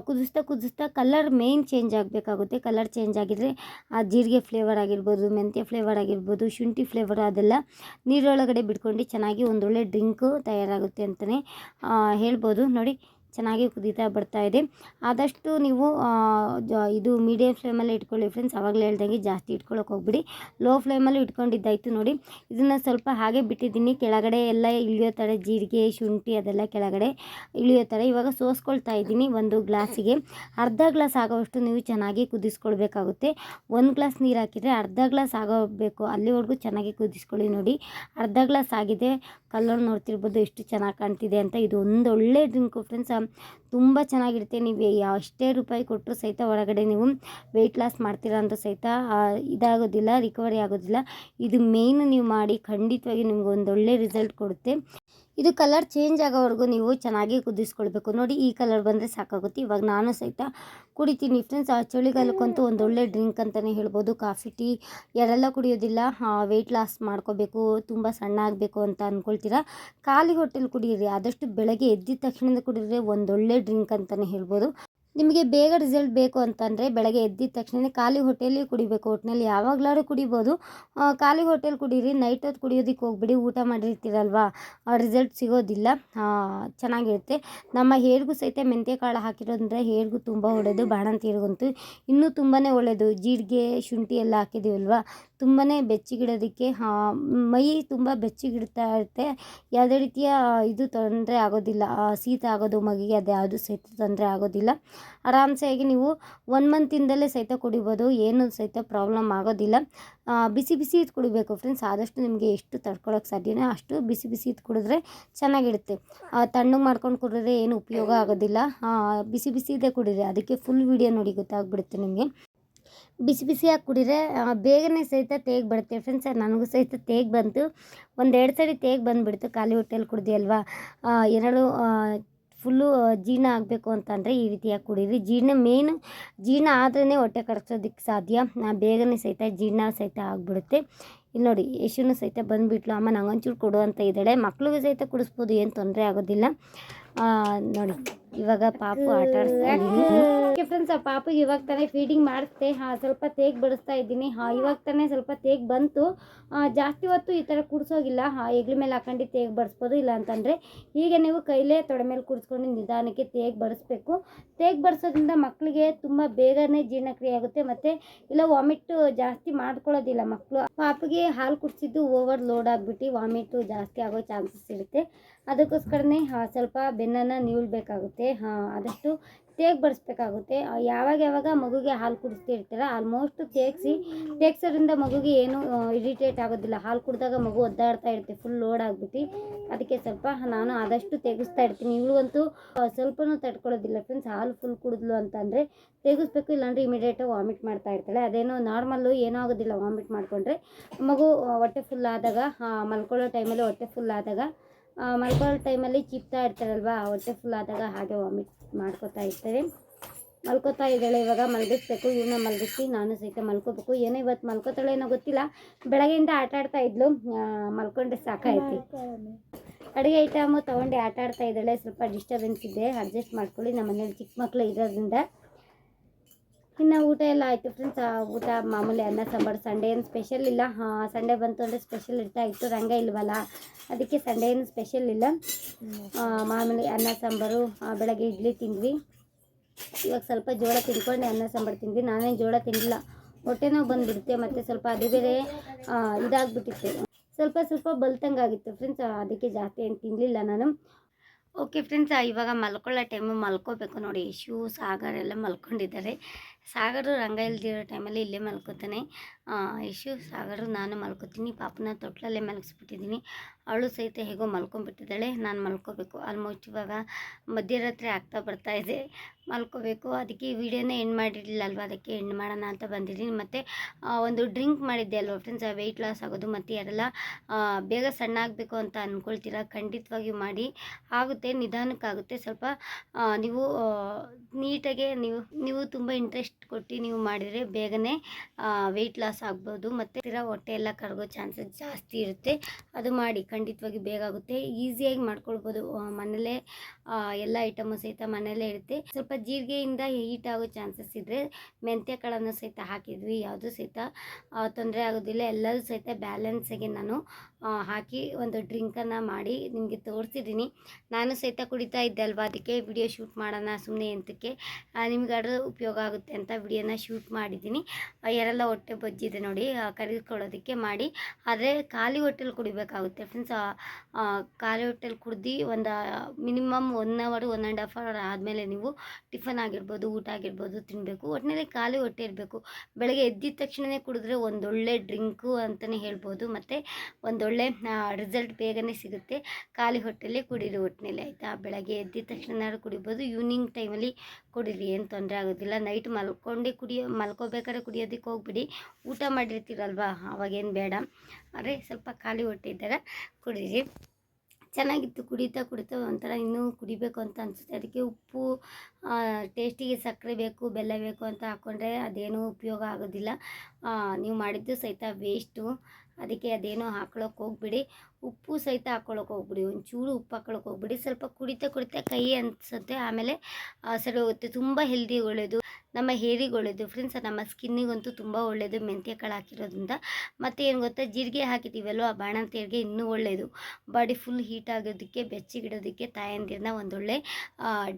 A: ಕುದಿಸ್ತಾ ಕುದಿಸ್ತಾ ಕಲರ್ ಮೇನ್ ಚೇಂಜ್ ಆಗಬೇಕಾಗುತ್ತೆ. ಕಲರ್ ಚೇಂಜ್ ಆಗಿದರೆ ಆ ಜೀರಿಗೆ ಫ್ಲೇವರ್ ಆಗಿರ್ಬೋದು, ಮೆಂತ್ಯ ಫ್ಲೇವರ್ ಆಗಿರ್ಬೋದು, ಶುಂಠಿ ಫ್ಲೇವರ್ ಅದೆಲ್ಲ ನೀರೊಳಗಡೆ ಬಿಟ್ಕೊಂಡು ಚೆನ್ನಾಗಿ ಒಂದೊಳ್ಳೆ ಡ್ರಿಂಕು ತಯಾರಾಗುತ್ತೆ ಅಂತಲೇ ಹೇಳ್ಬೋದು. ನೋಡಿ ಚೆನ್ನಾಗಿ ಕುದೀತಾ ಬರ್ತಾ ಇದೆ. ಆದಷ್ಟು ನೀವು ಇದು ಮೀಡಿಯಮ್ ಫ್ಲೇಮಲ್ಲಿ ಇಟ್ಕೊಳ್ಳಿ ಫ್ರೆಂಡ್ಸ್ ಆವಾಗಲೇ ಹೇಳ್ದಂಗೆ ಜಾಸ್ತಿ ಇಟ್ಕೊಳ್ಳೋಕೆ ಹೋಗ್ಬಿಡಿ. ಲೋ ಫ್ಲೇಮಲ್ಲಿ ಇಟ್ಕೊಂಡಿದ್ದಾಯಿತು ನೋಡಿ. ಇದನ್ನು ಸ್ವಲ್ಪ ಹಾಗೆ ಬಿಟ್ಟಿದ್ದೀನಿ. ಕೆಳಗಡೆ ಎಲ್ಲ ಇಳಿಯೋ ಥರ ಜೀರಿಗೆ, ಶುಂಠಿ ಅದೆಲ್ಲ ಕೆಳಗಡೆ ಇಳಿಯೋ ಥರ ಇವಾಗ ಸೋಸ್ಕೊಳ್ತಾ ಇದ್ದೀನಿ ಒಂದು ಗ್ಲಾಸಿಗೆ. ಅರ್ಧ ಗ್ಲಾಸ್ ಆಗೋವಷ್ಟು ನೀವು ಚೆನ್ನಾಗಿ ಕುದಿಸ್ಕೊಳ್ಬೇಕಾಗುತ್ತೆ. ಒಂದು ಗ್ಲಾಸ್ ನೀರು ಹಾಕಿದರೆ ಅರ್ಧ ಗ್ಲಾಸ್ ಆಗೋಬೇಕು. ಅಲ್ಲಿವರೆಗೂ ಚೆನ್ನಾಗಿ ಕುದಿಸ್ಕೊಳ್ಳಿ ನೋಡಿ. ಅರ್ಧ ಗ್ಲಾಸ್ ಆಗಿದೆ. ಕಲರ್ ನೋಡ್ತಿರ್ಬೋದು ಎಷ್ಟು ಚೆನ್ನಾಗಿ ಕಾಣ್ತಿದೆ ಅಂತ. ಇದು ಒಂದು ಒಳ್ಳೆ ಡ್ರಿಂಕು ಫ್ರೆಂಡ್ಸ್ ತುಂಬ ಚೆನ್ನಾಗಿರುತ್ತೆ. ನೀವು ಎಷ್ಟೇ ರೂಪಾಯಿ ಕೊಟ್ಟರು ಸಹಿತ ಒಳಗಡೆ ನೀವು ವೆಯ್ಟ್ ಲಾಸ್ ಮಾಡ್ತೀರಾ ಅಂತ ಸಹಿತ ಇದಾಗೋದಿಲ್ಲ ರಿಕವರಿ ಆಗೋದಿಲ್ಲ. ಇದು ಮೇಯ್ನ್ ನೀವು ಮಾಡಿ ಖಂಡಿತವಾಗಿ ನಿಮ್ಗೆ ಒಂದು ಒಳ್ಳೆ ರಿಸಲ್ಟ್ ಕೊಡುತ್ತೆ. ಇದು ಕಲರ್ ಚೇಂಜ್ ಆಗೋವರೆಗೂ ನೀವು ಚೆನ್ನಾಗಿ ಕುದಿಸ್ಕೊಳ್ಬೇಕು. ನೋಡಿ ಈ ಕಲರ್ ಬಂದರೆ ಸಾಕಾಗುತ್ತೆ. ಇವಾಗ ನಾನು ಸಹಿತ ಕುಡಿತೀನಿ ಫ್ರೆಂಡ್ಸ್ ಆ ಚಳಿಗಾಲಕ್ಕಂತೂ ಒಂದು ಒಳ್ಳೆ ಡ್ರಿಂಕ್ ಅಂತಲೇ ಹೇಳ್ಬೋದು. ಕಾಫಿ, ಟೀ ಯಾರೆಲ್ಲ ಕುಡಿಯೋದಿಲ್ಲ ವೆಯ್ಟ್ ಲಾಸ್ ಮಾಡ್ಕೋಬೇಕು, ತುಂಬ ಸಣ್ಣ ಆಗಬೇಕು ಅಂತ ಅಂದ್ಕೊಳ್ತೀರಾ ಖಾಲಿ ಹೊಟ್ಟೆಲಿ ಕುಡಿಯಿರಿ. ಆದಷ್ಟು ಬೆಳಗ್ಗೆ ಎದ್ದಿದ ತಕ್ಷಣ ಕುಡಿದ್ರೆ ಒಂದೊಳ್ಳೆ ಡ್ರಿಂಕ್ ಅಂತಲೇ ಹೇಳ್ಬೋದು. ನಿಮಗೆ ಬೇಗ ರಿಸಲ್ಟ್ ಬೇಕು ಅಂತಂದರೆ ಬೆಳಗ್ಗೆ ಎದ್ದಿದ ತಕ್ಷಣ ಖಾಲಿ ಹೋಟೆಲಿ ಕುಡಿಬೇಕು. ಒಟ್ಟಿನಲ್ಲಿ ಯಾವಾಗಲಾದ್ರೂ ಕುಡಿಬೋದು. ಖಾಲಿ ಹೋಟೆಲ್ ಕುಡೀರಿ ನೈಟ್ ಹೊತ್ತು ಕುಡಿಯೋದಕ್ಕೆ ಹೋಗ್ಬಿಡಿ, ಊಟ ಮಾಡಿರ್ತೀರಲ್ವಾ? ರಿಸಲ್ಟ್ ಸಿಗೋದಿಲ್ಲ. ಚೆನ್ನಾಗಿರುತ್ತೆ. ನಮ್ಮ ಹೇರ್ಗೂ ಸಹಿತ ಮೆಂತ್ಯ ಕಾಳು ಹಾಕಿರೋದ್ರಿಂದ ಹೇರ್ಗೂ ತುಂಬ ಒಳ್ಳೆಯದು ಬಾಣಂತಿಯರಿಗಂತೂ ಇನ್ನೂ ತುಂಬಾ ಒಳ್ಳೆಯದು ಜೀರಿಗೆ, ಶುಂಠಿ ಎಲ್ಲ ಹಾಕಿದ್ದೀವಲ್ವ ತುಂಬಾ ಬೆಚ್ಚಗಿಡೋದಕ್ಕೆ ಮೈ ತುಂಬ ಬೆಚ್ಚಗಿಡ್ತಾ ಇರುತ್ತೆ. ಯಾವುದೇ ರೀತಿಯ ಇದು ತೊಂದರೆ ಆಗೋದಿಲ್ಲ. ಶೀತ ಆಗೋದು, ಮಗಿಗೆ ಅದು ಯಾವುದು ಸಹಿತ ತೊಂದರೆ ಆಗೋದಿಲ್ಲ. ಆರಾಮ್ಸೆಯಾಗಿ ನೀವು ಒನ್ ಮಂತಿಂದಲೇ ಸಹಿತ ಕುಡಿಬೋದು. ಏನು ಸಹಿತ ಪ್ರಾಬ್ಲಮ್ ಆಗೋದಿಲ್ಲ. ಬಿಸಿ ಬಿಸಿ ಇದು ಕುಡಿಬೇಕು ಫ್ರೆಂಡ್ಸ್ ಆದಷ್ಟು ನಿಮಗೆ ಎಷ್ಟು ತಡ್ಕೊಳ್ಳೋಕೆ ಸಾಧ್ಯನೋ ಅಷ್ಟು ಬಿಸಿ ಬಿಸಿ ಇದು ಕುಡಿದ್ರೆ ಚೆನ್ನಾಗಿರುತ್ತೆ. ತಣ್ಣಗೆ ಮಾಡ್ಕೊಂಡು ಕುಡಿದ್ರೆ ಏನು ಉಪಯೋಗ ಆಗೋದಿಲ್ಲ. ಬಿಸಿ ಬಿಸಿ ಇದೇ ಕುಡಿದ್ರೆ ಅದಕ್ಕೆ ಫುಲ್ ವಿಡಿಯೋ ನೋಡಿ ಗೊತ್ತಾಗ್ಬಿಡುತ್ತೆ ನಿಮಗೆ. ಬಿಸಿ ಬಿಸಿಯಾಗಿ ಕುಡಿದ್ರೆ ಬೇಗನೆ ಸಹಿತ ತೇಗ್ ಬರುತ್ತೆ. ಫ್ರೆಂಡ್ಸ್ ನನಗೂ ಸಹಿತ ತೇಗ್ ಬಂತು. ಒಂದೆರಡು ಸರಿ ತೇಗ್ ಬಂದುಬಿಡ್ತು. ಖಾಲಿ ಹೊಟ್ಟೆಲಿ ಕುಡ್ದು ಅಲ್ವಾ ಎರಡು ಫುಲ್ಲು ಜೀರ್ಣ ಆಗಬೇಕು ಅಂತಂದರೆ ಈ ರೀತಿಯಾಗಿ ಕುಡೀರಿ. ಜೀರ್ಣ ಮೇನ್, ಜೀರ್ಣ ಆದ್ರೇ ಹೊಟ್ಟೆ ಕಡಿಸೋದಕ್ಕೆ ಸಾಧ್ಯ. ಬೇಗನೆ ಸಹಿತ ಜೀರ್ಣ ಸಹಿತ ಆಗಿಬಿಡುತ್ತೆ. ಇಲ್ಲಿ ನೋಡಿ, ಯಶುನು ಸಹಿತ ಬಂದುಬಿಟ್ಲು. ಅಮ್ಮ, ನಂಗೊಂಚೂರು ಕೊಡು ಅಂತ ಇದ್ದಾಳೆ. ಮಕ್ಳಿಗೂ ಸಹಿತ ಕುಡಿಸ್ಬೋದು, ಏನು ತೊಂದರೆ ಆಗೋದಿಲ್ಲ. ನೋಡಿ. ಇವಾಗ ಪಾಪು ಆಟ ಆಡಿಸ್ತಾ ಫ್ರೆಂಡ್ಸ್ ಆ ಪಾಪಿಗೆ ಇವಾಗ ತಾನೇ ಫೀಡಿಂಗ್ ಮಾಡಿಸ್ದೆ ಹಾಂ ಸ್ವಲ್ಪ ತೇಗ್ ಬಡಿಸ್ತಾ ಇದ್ದೀನಿ. ಹಾಂ ಇವಾಗ ತಾನೇ ಸ್ವಲ್ಪ ತೇಗ್ ಬಂತು. ಜಾಸ್ತಿ ಹೊತ್ತು ಈ ಥರ ಕುಡಿಸೋಗಿಲ್ಲ. ಹಾಂ ಹೆಗ್ಲ ಮೇಲೆ ಹಾಕೊಂಡು ತೇಗ್ ಬಡಿಸ್ಬೋದು ಇಲ್ಲ ಅಂತಂದರೆ ಹೀಗೆ ನೀವು ಕೈಲೇ ತೊಡೆ ಮೇಲೆ ಕುಡಿಸ್ಕೊಂಡು ನಿಧಾನಕ್ಕೆ ತೇಗ್ ಬಡಿಸ್ಬೇಕು. ತೇಗ್ ಬಡಿಸೋದ್ರಿಂದ ಮಕ್ಕಳಿಗೆ ತುಂಬ ಬೇಗನೆ ಜೀರ್ಣಕ್ರಿಯೆ ಆಗುತ್ತೆ ಮತ್ತು ಇಲ್ಲ ವಾಮಿಟ್ ಜಾಸ್ತಿ ಮಾಡ್ಕೊಳ್ಳೋದಿಲ್ಲ ಮಕ್ಕಳು ಪಾಪಿಗೆ ಹಾಲು ಕುಡಿಸಿದ್ದು ಓವರ್ ಲೋಡ್ ಆಗಿಬಿಟ್ಟು ವಾಮಿಟು ಜಾಸ್ತಿ ಆಗೋ ಚಾನ್ಸಸ್ ಇರುತ್ತೆ. ಅದಕ್ಕೋಸ್ಕರನೇ ಸ್ವಲ್ಪ ಬೆನ್ನನ್ನು ನೀವಲ್ಬೇಕಾಗುತ್ತೆ ಹಾಂ ಆದಷ್ಟು ತೇಗ್ ಬಡಿಸ್ಬೇಕಾಗುತ್ತೆ ಯಾವಾಗ ಯಾವಾಗ ಮಗುಗೆ ಹಾಲು ಕುಡಿಸ್ತಿರ್ತೀರ ಆಲ್ಮೋಸ್ಟ್ ತೇಗಿಸಿ, ತೇಗ್ಸೋದ್ರಿಂದ ಮಗುಗೆ ಏನು ಇರಿಟೇಟ್ ಆಗೋದಿಲ್ಲ. ಹಾಲು ಕುಡಿದಾಗ ಮಗು ಒದ್ದಾಡ್ತಾ ಇರುತ್ತೆ ಫುಲ್ ಲೋಡ್ ಆಗ್ಬಿಟ್ಟು. ಅದಕ್ಕೆ ಸ್ವಲ್ಪ ನಾನು ಆದಷ್ಟು ತೆಗಿಸ್ತಾ ಇರ್ತೀನಿ. ಇವಳಿಗಂತೂ ಸ್ವಲ್ಪನೂ ತಡ್ಕೊಳ್ಳೋದಿಲ್ಲ. ಫ್ರೆಂಡ್ಸ್ ಹಾಲು ಫುಲ್ ಕುಡಿದ್ಲು ಅಂತಂದರೆ ತೆಗಿಸ್ಬೇಕು, ಇಲ್ಲಾಂದರೆ ಇಮಿಡಿಯೇಟಾಗಿ ವಾಮಿಟ್ ಮಾಡ್ತಾ ಇರ್ತಾಳೆ. ಅದೇನೋ ನಾರ್ಮಲ್ಲು ಏನೂ ಆಗೋದಿಲ್ಲ ವಾಮಿಟ್ ಮಾಡಿಕೊಂಡ್ರೆ. ಮಗು ಹೊಟ್ಟೆ ಫುಲ್ ಆದಾಗ ಮಲ್ಕೊಳ್ಳೋ ಟೈಮಲ್ಲಿ ಹೊಟ್ಟೆ ಫುಲ್ ಆದಾಗ ಮಲ್ಕೊಳ್ಳೋ ಟೈಮಲ್ಲಿ ಚಿಪ್ತಾ ಇರ್ತಾರಲ್ವಾ, ಹೊಟ್ಟೆ ಫುಲ್ ಆದಾಗ ಹಾಗೆ ವಾಮಿಟ್ ಮಾಡ್ಕೋತಾ ಇರ್ತಾರೆ. ಮಲ್ಕೋತಾ ಇದ್ದಾಳೆ ಇವಾಗ, ಮಲಗಿಸ್ಬೇಕು ಇವನ್ನ ಮಲಗಿಸಿ ನಾನು ಸಹಿತ ಮಲ್ಕೋಬೇಕು. ಏನೋ ಇವತ್ತು ಮಲ್ಕೋತಾಳೆ ಏನೋ ಗೊತ್ತಿಲ್ಲ, ಬೆಳಗ್ಗೆಯಿಂದ ಆಟ ಆಡ್ತಾ ಇದ್ಲು. ಮಲ್ಕೊಂಡ್ರೆ ಸಾಕಾಯ್ತು. ಅಡುಗೆ ಐಟಮು ತೊಗೊಂಡು, ಆಟ ಆಡ್ತಾ ಇದ್ದಾಳೆ. ಸ್ವಲ್ಪ ಡಿಸ್ಟರ್ಬೆನ್ಸ್ ಇದೆ ಅಡ್ಜಸ್ಟ್ ಮಾಡ್ಕೊಳ್ಳಿ. ನಮ್ಮ ಮನೇಲಿ ಚಿಕ್ಕ ಮಕ್ಕಳು ಇರೋದ್ರಿಂದ ಇನ್ನು ಊಟ ಎಲ್ಲ ಆಯಿತು ಫ್ರೆಂಡ್ಸ್ ಊಟ ಮಾಮೂಲಿ ಅನ್ನ, ಸಾಂಬಾರು ಸಂಡೇ ಏನು ಸ್ಪೆಷಲ್ ಇಲ್ಲ. ಹಾಂ ಸಂಡೇ ಬಂತು ಅಂದರೆ ಸ್ಪೆಷಲ್ ಇರ್ತಾ ಇತ್ತು. ರಂಗ ಇಲ್ವಲ್ಲ? ಅದಕ್ಕೆ ಸಂಡೇ ಏನು ಸ್ಪೆಷಲ್ ಇಲ್ಲ. ಮಾಮೂಲಿ ಅನ್ನ, ಸಾಂಬಾರು ಬೆಳಗ್ಗೆ ಇಡ್ಲಿ ತಿಂದ್ವಿ. ಇವಾಗ ಸ್ವಲ್ಪ ಜೋಳ ತಿಂದ್ಕೊಂಡು, ಅನ್ನ, ಸಾಂಬಾರು ತಿಂದ್ವಿ. ನಾನೇನು ಜೋಳ ತಿನ್ನಲಿಲ್ಲ ಹೊಟ್ಟೆ ನೋವು ಬಂದುಬಿಡುತ್ತೆ, ಮತ್ತು ಸ್ವಲ್ಪ ಅದು ಬೇರೆ ಇದಾಗ್ಬಿಟ್ಟಿತ್ತು. ಸ್ವಲ್ಪ ಸ್ವಲ್ಪ ಬಲ್ತಂಗಾಗಿತ್ತು ಫ್ರೆಂಡ್ಸ್ ಅದಕ್ಕೆ ಜಾಸ್ತಿ ಏನು ತಿನ್ನಲಿಲ್ಲ ನಾನು. ಓಕೆ ಫ್ರೆಂಡ್ಸ್ ಇವಾಗ ಮಲ್ಕೊಳ್ಳೋ ಟೈಮು ಮಲ್ಕೋಬೇಕು ನೋಡಿ. ಶೂ ಸಾಗರ್ ಎಲ್ಲ ಮಲ್ಕೊಂಡಿದ್ದಾರೆ. ಸಾಗರು ರಂಗ ಇಲ್ದಿರೋ ಟೈಮಲ್ಲಿ ಇಲ್ಲೇ ಮಲ್ಕೋತಾನೆ. ಯಶು, ಸಾಗರು, ನಾನು ಮಲ್ಕೋತೀನಿ. ಪಾಪನ ತೊಟ್ಲಲ್ಲೇ ಮಲಗಿಸ್ಬಿಟ್ಟಿದ್ದೀನಿ. ಅವಳು ಸಹಿತ ಹೇಗೋ ಮಲ್ಕೊಂಡ್ಬಿಟ್ಟಿದ್ದಾಳೆ. ನಾನು ಮಲ್ಕೋಬೇಕು. ಆಲ್ಮೋಸ್ಟ್ ಇವಾಗ ಮಧ್ಯರಾತ್ರಿ ಆಗ್ತಾ ಬರ್ತಾ ಇದೆ. ಮಲ್ಕೋಬೇಕು. ಅದಕ್ಕೆ ವಿಡಿಯೋನೇ ಎಂಡ್ ಮಾಡಿರಲಿಲ್ಲ ಅಲ್ವಾ ಅದಕ್ಕೆ ಎಂಡ್ ಮಾಡೋಣ ಅಂತ ಬಂದಿದ್ದೀನಿ. ಮತ್ತು ಒಂದು ಡ್ರಿಂಕ್ ಮಾಡಿದ್ದೆ ಅಲ್ವಾ ಫ್ರೆಂಡ್ಸ್ ವೆಯ್ಟ್ ಲಾಸ್ ಆಗೋದು ಮತ್ತು ಯಾರೆಲ್ಲ ಬೇಗ ಸಣ್ಣ ಆಗಬೇಕು ಅಂತ ಅಂದ್ಕೊಳ್ತೀರಾ ಖಂಡಿತವಾಗಿಯೂ ಮಾಡಿ. ಆಗುತ್ತೆ. ನಿಧಾನಕ್ಕಾಗುತ್ತೆ. ಸ್ವಲ್ಪ ನೀವು ನೀಟಾಗೆ ನೀವು ನೀವು ತುಂಬ ಇಂಟ್ರೆಸ್ಟ್ ಕೊಟ್ಟು ನೀವು ಮಾಡಿದರೆ ಬೇಗನೆ ವೆಯ್ಟ್ ಲಾಸ್ ಆಗ್ಬೋದು. ಮತ್ತು ತೀರಾ ಹೊಟ್ಟೆ ಎಲ್ಲ ಕರಗೋ ಚಾನ್ಸಸ್ ಜಾಸ್ತಿ ಇರುತ್ತೆ. ಅದು ಮಾಡಿ, ಖಂಡಿತವಾಗಿ ಬೇಗ ಆಗುತ್ತೆ. ಈಸಿಯಾಗಿ ಮಾಡ್ಕೊಳ್ಬೋದು. ಮನೇಲೇ ಎಲ್ಲ ಐಟಮು ಸಹಿತ ಮನೆಯಲ್ಲೇ ಇರುತ್ತೆ. ಸ್ವಲ್ಪ ಜೀರಿಗೆಯಿಂದ ಹೀಟ್ ಆಗೋ ಚಾನ್ಸಸ್ ಇದ್ದರೆ ಮೆಂತ್ಯ ಕಾಳನ್ನು ಸಹಿತ ಹಾಕಿದ್ವಿ. ಯಾವುದು ಸಹಿತ ತೊಂದರೆ ಆಗೋದಿಲ್ಲ. ಎಲ್ಲರೂ ಸಹಿತ ಬ್ಯಾಲೆನ್ಸಾಗಿ ನಾನು ಹಾಕಿ ಒಂದು ಡ್ರಿಂಕನ್ನು ಮಾಡಿ ನಿಮಗೆ ತೋರಿಸಿದ್ದೀನಿ. ನಾನು ಸಹಿತ ಕುಡಿತಾ ಇದ್ದೆ ಅಲ್ವಾ? ಅದಕ್ಕೆ ವಿಡಿಯೋ ಶೂಟ್ ಮಾಡೋಣ ಸುಮ್ಮನೆ ಎಂತಕ್ಕೆ? ನಿಮ್ಗೆ ಅದು ಉಪಯೋಗ ಆಗುತ್ತೆ ಅಂತ ವಿಡಿಯೋನ ಶೂಟ್ ಮಾಡಿದ್ದೀನಿ. ಯಾರೆಲ್ಲ ಹೊಟ್ಟೆ ಬಜ್ಜಿದೆ ನೋಡಿ ಕರೆದುಕೊಳ್ಳೋದಕ್ಕೆ ಮಾಡಿ. ಆದರೆ ಖಾಲಿ ಹೊಟ್ಟೆಲಿ ಕುಡಿಬೇಕಾಗುತ್ತೆ ಫ್ರೆಂಡ್ಸ್ ಖಾಲಿ ಹೊಟ್ಟೆಲಿ ಕುಡ್ದು ಒಂದು ಮಿನಿಮಮ್ ಒನ್ ಅವರು ಒನ್ ಆ್ಯಂಡ್ ಹಾಫ್ ಅವರ್ ಆದಮೇಲೆ ನೀವು ಟಿಫನ್ ಆಗಿರ್ಬೋದು, ಊಟ ಆಗಿರ್ಬೋದು ತಿನ್ನಬೇಕು ಒಟ್ಟಿನಲ್ಲಿ ಖಾಲಿ ಹೊಟ್ಟೆ ಇರಬೇಕು. ಬೆಳಗ್ಗೆ ಎದ್ದಿದ ತಕ್ಷಣವೇ ಕುಡಿದ್ರೆ ಒಂದೊಳ್ಳೆ ಡ್ರಿಂಕು ಅಂತಲೇ ಹೇಳ್ಬೋದು. ಮತ್ತು ಒಂದೊಳ್ಳೆ ರಿಸಲ್ಟ್ ಬೇಗನೆ ಸಿಗುತ್ತೆ. ಖಾಲಿ ಹೊಟ್ಟೆಲ್ಲೇ ಕುಡೀರಿ ಒಟ್ಟಿನಲ್ಲಿ ಆಯಿತಾ? ಬೆಳಗ್ಗೆ ಎದ್ದಿದ ತಕ್ಷಣ ಕುಡಿಬೋದು. ಈವ್ನಿಂಗ್ ಟೈಮಲ್ಲಿ ಕುಡೀರಿ, ಏನು ತೊಂದರೆ ಆಗೋದಿಲ್ಲ. ನೈಟ್ ಮಲ್ಕೊಂಡೇ ಕುಡಿಯೋ, ಮಲ್ಕೋಬೇಕಾದ್ರೆ ಕುಡಿಯೋದಕ್ಕೆ ಹೋಗ್ಬಿಡಿ. ಊಟ ಮಾಡಿರ್ತೀರಲ್ವಾ? ಅವಾಗೇನು ಬೇಡ. ಆದರೆ ಸ್ವಲ್ಪ ಖಾಲಿ ಹೊಟ್ಟೆ ಇದ್ದಾಗ ಕುಡೀರಿ. ಚೆನ್ನಾಗಿತ್ತು ಕುಡಿತಾ ಕುಡಿತಾ ಒಂಥರ ಇನ್ನೂ ಕುಡಿಬೇಕು ಅಂತ ಅನಿಸುತ್ತೆ. ಅದಕ್ಕೆ ಉಪ್ಪು ಟೇಸ್ಟಿಗೆ ಸಕ್ಕರೆ ಬೇಕು, ಬೆಲ್ಲ ಬೇಕು ಅಂತ ಹಾಕ್ಕೊಂಡ್ರೆ ಅದೇನೂ ಉಪಯೋಗ ಆಗೋದಿಲ್ಲ. ನೀವು ಮಾಡಿದ್ದು ಸಹಿತ ವೇಸ್ಟು ಅದಕ್ಕೆ ಅದೇನೋ ಹಾಕ್ಳೋಕೆ ಹೋಗ್ಬಿಡಿ. ಉಪ್ಪು ಸಹಿತ ಹಾಕ್ಕೊಳಕ್ಕೆ ಹೋಗ್ಬಿಡಿ, ಒಂಚೂರು ಉಪ್ಪು ಹಾಕ್ಕೊಳಕ್ಕೆ ಹೋಗ್ಬಿಡಿ. ಸ್ವಲ್ಪ ಕುಡಿತಾ ಕುಡಿತಾ ಕೈ ಅನಿಸುತ್ತೆ, ಆಮೇಲೆ ಸರಿ ಹೋಗುತ್ತೆ. ತುಂಬ ಹೆಲ್ದಿ ಒಳ್ಳೆಯದು ನಮ್ಮ ಹೇರಿಗೆ ಒಳ್ಳೆಯದು ಫ್ರೆಂಡ್ಸ್ ನಮ್ಮ ಸ್ಕಿನ್ನಿಗಂತೂ ತುಂಬ ಒಳ್ಳೆಯದು ಮೆಂತ್ಯ ಕಾಳು ಹಾಕಿರೋದ್ರಿಂದ. ಮತ್ತು ಏನು ಗೊತ್ತಾ, ಜೀರಿಗೆ ಹಾಕಿದ್ದೀವಲ್ವ ಆ ಬಾಣಂತಿಯರಿಗೆ ಇನ್ನೂ ಒಳ್ಳೆಯದು ಬಾಡಿ ಫುಲ್ ಹೀಟ್ ಆಗೋದಕ್ಕೆ ಬೆಚ್ಚಗಿಡೋದಕ್ಕೆ ತಾಯಂದಿರನ್ನ ಒಂದೊಳ್ಳೆ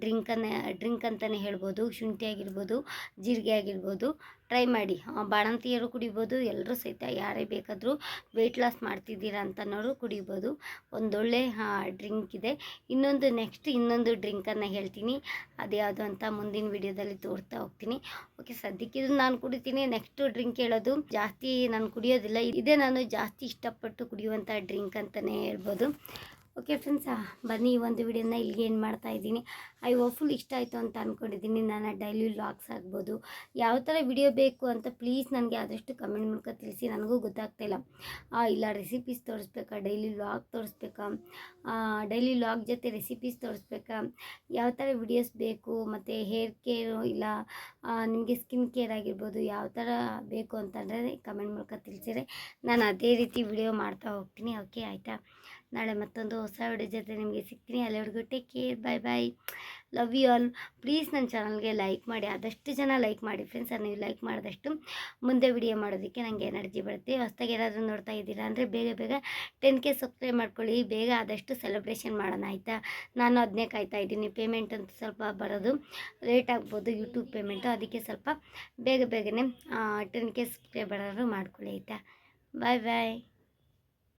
A: ಡ್ರಿಂಕನ್ನು ಡ್ರಿಂಕ್ ಅಂತಲೇ ಹೇಳ್ಬೋದು. ಶುಂಠಿ ಆಗಿರ್ಬೋದು, ಜೀರಿಗೆ ಆಗಿರ್ಬೋದು. ಟ್ರೈ ಮಾಡಿ. ಬಾಣಂತಿಯರು ಕುಡಿಬೋದು. ಎಲ್ಲರೂ ಸಹಿತ ಯಾರೇ ಬೇಕಾದರೂ ವೆಯ್ಟ್ ಲಾಸ್ ಮಾಡ್ತಿದ್ದೀರಾ ಅಂತನೋರು ಕುಡಿಬೋದು. ಒಂದೊಳ್ಳೆ ಡ್ರಿಂಕ್ ಇದೆ. ಇನ್ನೊಂದು ನೆಕ್ಸ್ಟ್ ಇನ್ನೊಂದು ಡ್ರಿಂಕನ್ನು ಹೇಳ್ತೀನಿ. ಅದ್ಯಾವುದು ಅಂತ ಮುಂದಿನ ವಿಡಿಯೋದಲ್ಲಿ ತೋರ್ತಾ ಹೋಗ್ತೀನಿ. ಓಕೆ ಸದ್ಯಕ್ಕೆ ಇದು ನಾನು ಕುಡಿತೀನಿ. ನೆಕ್ಸ್ಟ್ ಡ್ರಿಂಕ್ ಹೇಳೋದು ಜಾಸ್ತಿ ನಾನು ಕುಡಿಯೋದಿಲ್ಲ. ಇದೇ ನಾನು ಜಾಸ್ತಿ ಇಷ್ಟಪಟ್ಟು ಕುಡಿಯುವಂಥ ಡ್ರಿಂಕ್ ಅಂತಲೇ ಹೇಳ್ಬೋದು. ಓಕೆ ಫ್ರೆಂಡ್ಸ್ ಬನ್ನಿ, ಈ ಒಂದು ವಿಡಿಯೋನ ಇಲ್ಲಿಗೆ ಏನು ಮಾಡ್ತಾ ಇದ್ದೀನಿ. ಐ ಹೋಪ್ಫುಲ್ ಇಷ್ಟ ಆಯಿತು ಅಂತ ಅಂದ್ಕೊಂಡಿದ್ದೀನಿ ನಾನು ಡೈಲಿ ವ್ಲಾಗ್ಸ್ ಆಗ್ಬೋದು ಯಾವ ಥರ ವಿಡಿಯೋ ಬೇಕು ಅಂತ ಪ್ಲೀಸ್ ನನಗೆ ಆದಷ್ಟು ಕಮೆಂಟ್ ಮೂಲಕ ತಿಳಿಸಿ. ನನಗೂ ಗೊತ್ತಾಗ್ತಾಯಿಲ್ಲ ಇಲ್ಲ. ರೆಸಿಪೀಸ್ ತೋರಿಸ್ಬೇಕಾ? ಡೈಲಿ ವ್ಲಾಗ್ ತೋರಿಸ್ಬೇಕಾ? ಡೈಲಿ ವ್ಲಾಗ್ ಜೊತೆ ರೆಸಿಪೀಸ್ ತೋರಿಸ್ಬೇಕಾ? ಯಾವ ಥರ ವಿಡಿಯೋಸ್ ಬೇಕು? ಮತ್ತು ಹೇರ್ ಕೇರು ಇಲ್ಲ ನಿಮಗೆ ಸ್ಕಿನ್ ಕೇರ್ ಆಗಿರ್ಬೋದು, ಯಾವ ಥರ ಬೇಕು ಅಂತಂದರೆ ಕಮೆಂಟ್ ಮೂಲಕ ತಿಳಿಸಿದ್ರೆ ನಾನು ಅದೇ ರೀತಿ ವಿಡಿಯೋ ಮಾಡ್ತಾ ಹೋಗ್ತೀನಿ. ಓಕೆ ಆಯಿತಾ? ನಾಳೆ ಮತ್ತೊಂದು ಹೊಸ ವಿಡಿಯೋ ಜೊತೆ ನಿಮಗೆ ಸಿಗ್ತೀನಿ. ಅಲ್ಲಿವರೆಗೂ take care bye bye love you all please ನನ್ನ ಚಾನಲ್ಗೆ ಲೈಕ್ ಮಾಡಿ. ಆದಷ್ಟು ಜನ ಲೈಕ್ ಮಾಡಿ. ಫ್ರೆಂಡ್ಸ್ ನೀವು ಲೈಕ್ ಮಾಡಿದಷ್ಟು ಮುಂದೆ ವಿಡಿಯೋ ಮಾಡೋದಕ್ಕೆ ನನಗೆ ಎನರ್ಜಿ ಬರುತ್ತೆ. ಹೊಸ್ದಾಗಿ ಏನಾದರೂ ನೋಡ್ತಾ ಇದ್ದೀರಾ ಅಂದರೆ ಬೇಗ ಬೇಗ ಟೆನ್ ಕೆ ಸಬ್ಸ್ಕ್ರೈಬ್ ಮಾಡ್ಕೊಳ್ಳಿ. ಬೇಗ ಆದಷ್ಟು ಸೆಲೆಬ್ರೇಷನ್ ಮಾಡೋಣ, ಆಯಿತಾ? ನಾನು ಅದನ್ನೇ ಕಾಯ್ತಾ ಇದ್ದೀನಿ. ಪೇಮೆಂಟ್ ಅಂತ ಸ್ವಲ್ಪ ಬರೋದು ಲೇಟ್ ಆಗ್ಬೋದು. ಯೂಟ್ಯೂಬ್ ಪೇಮೆಂಟು ಅದಕ್ಕೆ ಸ್ವಲ್ಪ ಬೇಗ ಬೇಗನೆ ಟೆನ್ ಕೆ ಸಬ್ಸ್ಕ್ರೈಬರ್ ಮಾಡ್ಕೊಳ್ಳಿ, ಆಯಿತಾ? ಬಾಯ್ ಬಾಯ್